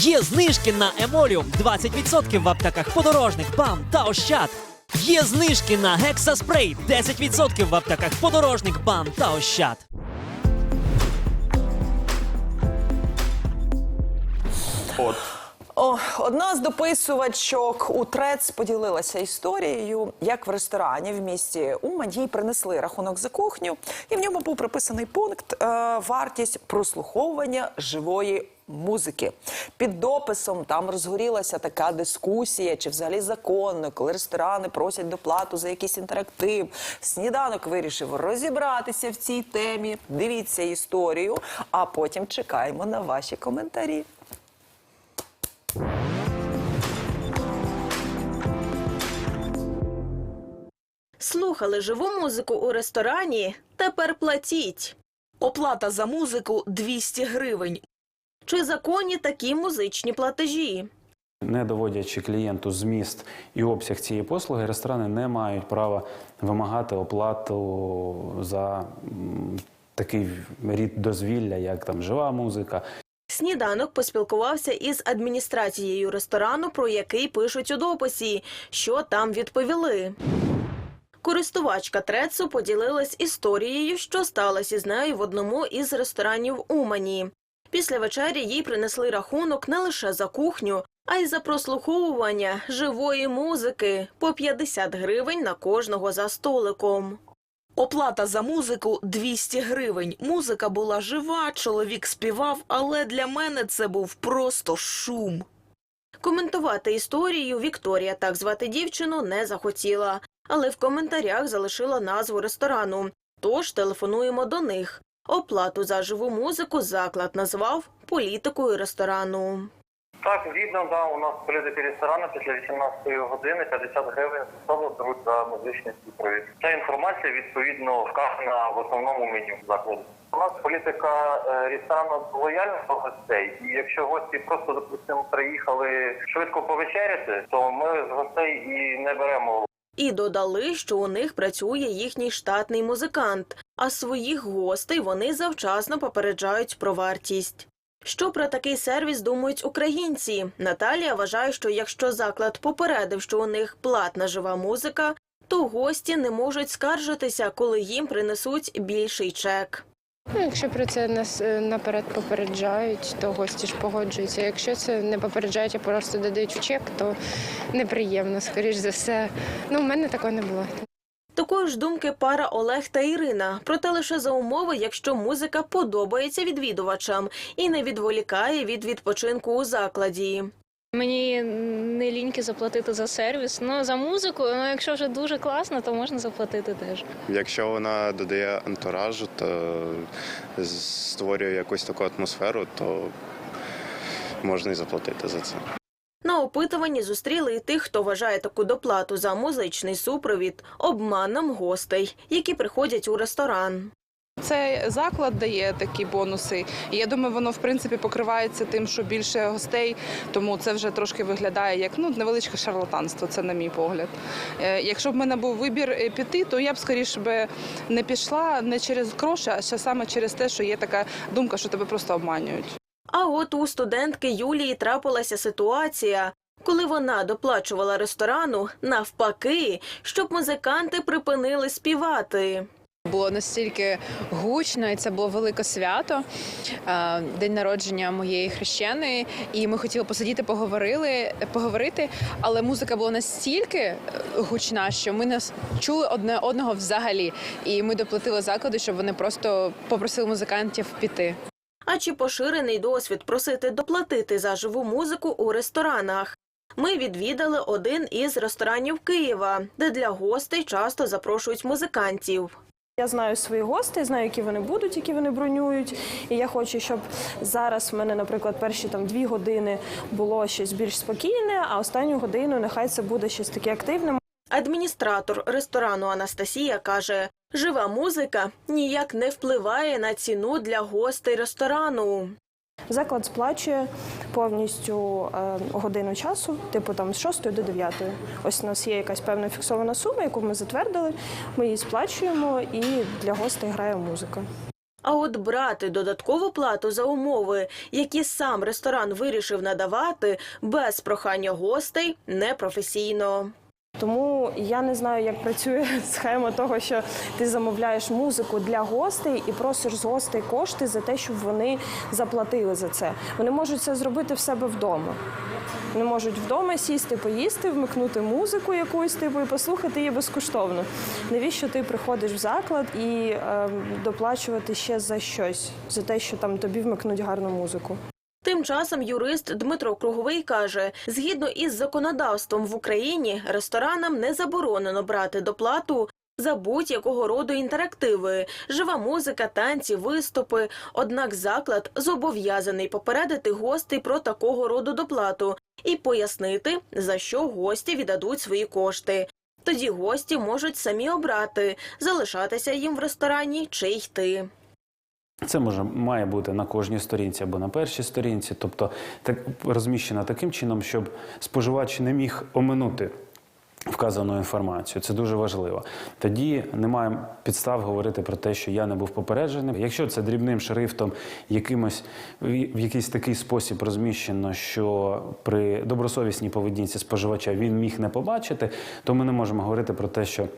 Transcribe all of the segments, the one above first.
Є знижки на Емоліум 20% в аптеках подорожник, БАМ та Ощад. Є знижки на Гексаспрей 10% в аптеках подорожник, БАМ та Ощад. От О, одна з дописувачок у ТРЕЦ поділилася історією, як в ресторані в місті Умань їй принесли рахунок за кухню, і в ньому був приписаний пункт е, вартість прослуховування живої. Музики під дописом там розгорілася така дискусія, чи взагалі законно, коли ресторани просять доплату за якийсь інтерактив. Сніданок вирішив розібратися в цій темі. Дивіться історію, а потім чекаємо на ваші коментарі. Слухали живу музику у ресторані? Тепер платіть. Оплата за музику 200 гривень. Чи законні такі музичні платежі? не доводячи клієнту зміст і обсяг цієї послуги, ресторани не мають права вимагати оплату за такий рід дозвілля, як там жива музика. Сніданок поспілкувався із адміністрацією ресторану, про який пишуть у дописі, що там відповіли. Користувачка Трецу поділилась історією, що сталося із нею в одному із ресторанів Умані. Після вечері їй принесли рахунок не лише за кухню, а й за прослуховування живої музики по 50 гривень на кожного за столиком. Оплата за музику 200 гривень. Музика була жива, чоловік співав, але для мене це був просто шум. Коментувати історію Вікторія, так звати дівчину, не захотіла, але в коментарях залишила назву ресторану. Тож телефонуємо до них. Оплату за живу музику заклад назвав політикою ресторану. Так, згідно, да, у нас політики ресторану після 18 години 50 гривень особи беруть за музичний супровід. Ця інформація відповідно вказана в основному меню закладу. У нас політика е, ресторану лояльна до гостей, і якщо гості просто допустимо приїхали швидко повечеряти, то ми з гостей і не беремо І додали, що у них працює їхній штатний музикант, а своїх гостей вони завчасно попереджають про вартість. Що про такий сервіс думають українці? Наталія вважає, що якщо заклад попередив, що у них платна жива музика, то гості не можуть скаржитися, коли їм принесуть більший чек. Ну, якщо про це нас е, наперед попереджають, то гості ж погоджуються. Якщо це не попереджають, а просто додають в чек, то неприємно, скоріш за все. Ну, в мене такого не було. Такої ж думки пара Олег та Ірина. Проте лише за умови, якщо музика подобається відвідувачам і не відволікає від відпочинку у закладі. Мені не ліньки заплатити за сервіс. Ну за музику, ну якщо вже дуже класно, то можна заплатити теж. Якщо вона додає антуражу, то створює якусь таку атмосферу, то можна і заплатити за це. На опитуванні зустріли і тих, хто вважає таку доплату за музичний супровід обманом гостей, які приходять у ресторан. Цей заклад дає такі бонуси. І я думаю, воно в принципі покривається тим, що більше гостей, тому це вже трошки виглядає як ну невеличке шарлатанство. Це на мій погляд. Е, Якщо б в мене був вибір е, піти, то я б скоріше би не пішла не через гроші, а ще саме через те, що є така думка, що тебе просто обманюють. А от у студентки Юлії трапилася ситуація, коли вона доплачувала ресторану навпаки, щоб музиканти припинили співати. Було настільки гучно, і це було велике свято, е, день народження моєї хрещеної. І ми хотіли посидіти, поговорили, поговорити, але музика була настільки е, гучна, що ми не чули одне одного взагалі. І ми доплатили закладу, щоб вони просто попросили музикантів піти. А чи поширений досвід просити доплатити за живу музику у ресторанах? Ми відвідали один із ресторанів Києва, де для гостей часто запрошують музикантів. Я знаю своїх гостей, знаю, які вони будуть, які вони бронюють. І я хочу, щоб зараз в мене, наприклад, перші там дві години було щось більш спокійне, а останню годину нехай це буде щось таке активне. Адміністратор ресторану Анастасія каже, жива музика ніяк не впливає на ціну для гостей ресторану. Заклад сплачує повністю е, годину часу, типу там з 6 до 9. Ось у нас є якась певна фіксована сума, яку ми затвердили. Ми її сплачуємо, і для гостей грає музика. А от брати додаткову плату за умови, які сам ресторан вирішив надавати, без прохання гостей непрофесійно. Тому я не знаю, як працює схема того, що ти замовляєш музику для гостей і просиш з гостей кошти за те, щоб вони заплатили за це. Вони можуть це зробити в себе вдома. Вони можуть вдома сісти, поїсти, вмикнути музику якусь типу і послухати її безкоштовно. Навіщо ти приходиш в заклад і е, доплачувати ще за щось, за те, що там тобі вмикнуть гарну музику? Тим часом юрист Дмитро Круговий каже, згідно із законодавством в Україні, ресторанам не заборонено брати доплату за будь-якого роду інтерактиви, жива музика, танці, виступи. Однак заклад зобов'язаний попередити гостей про такого роду доплату і пояснити, за що гості віддадуть свої кошти. Тоді гості можуть самі обрати, залишатися їм в ресторані чи йти. Це може має бути на кожній сторінці або на першій сторінці, тобто так розміщена таким чином, щоб споживач не міг оминути вказану інформацію. Це дуже важливо. Тоді немає підстав говорити про те, що я не був попереджений. Якщо це дрібним шрифтом, якимось в якийсь такий спосіб розміщено, що при добросовісній поведінці споживача він міг не побачити, то ми не можемо говорити про те, що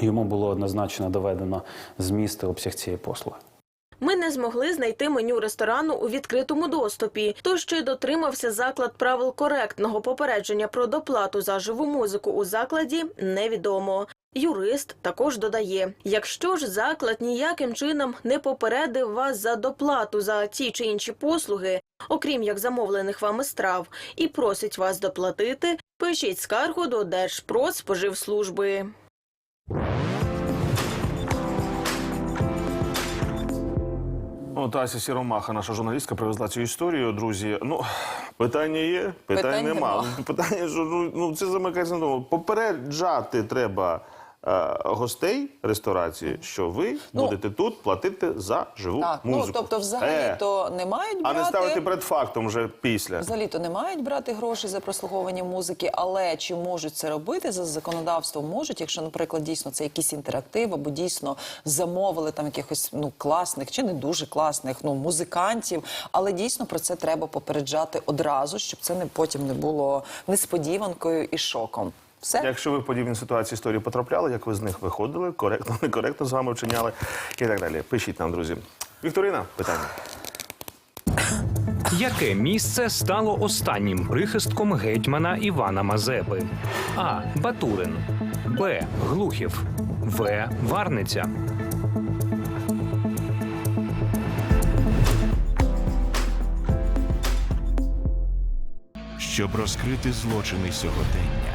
йому було однозначно доведено зміст обсяг цієї послуги. Ми не змогли знайти меню ресторану у відкритому доступі. Тож чи дотримався заклад правил коректного попередження про доплату за живу музику у закладі, невідомо. Юрист також додає: якщо ж заклад ніяким чином не попередив вас за доплату за ті чи інші послуги, окрім як замовлених вами страв, і просить вас доплатити, пишіть скаргу до Держпродспоживслужби. От Ася Сіромаха, наша журналістка, привезла цю історію. Друзі, ну питання є, питань, Питань нема. нема. Питання, що ну, ну це замикається на тому. Попереджати треба гостей ресторації, що ви Ну, будете тут платити за живу Так, музику. ну тобто, взагалі Е, то не мають а не ставити перед фактом вже після. Взагалі то не мають брати гроші за прослуговування музики, але чи можуть це робити за законодавством? Можуть, якщо, наприклад, дійсно це якийсь інтерактив, або дійсно замовили там якихось ну класних чи не дуже класних ну музикантів, але дійсно про це треба попереджати одразу, щоб це не потім не було несподіванкою і шоком. Все Якщо ви в подібні ситуації історії потрапляли, як ви з них виходили, коректно, некоректно з вами вчиняли і так далі. Пишіть нам, друзі. Вікторина, питання. Яке місце стало останнім прихистком гетьмана Івана Мазепи? А. Батурин. Б. Глухів. В. Варниця. Щоб розкрити злочини сьогодення,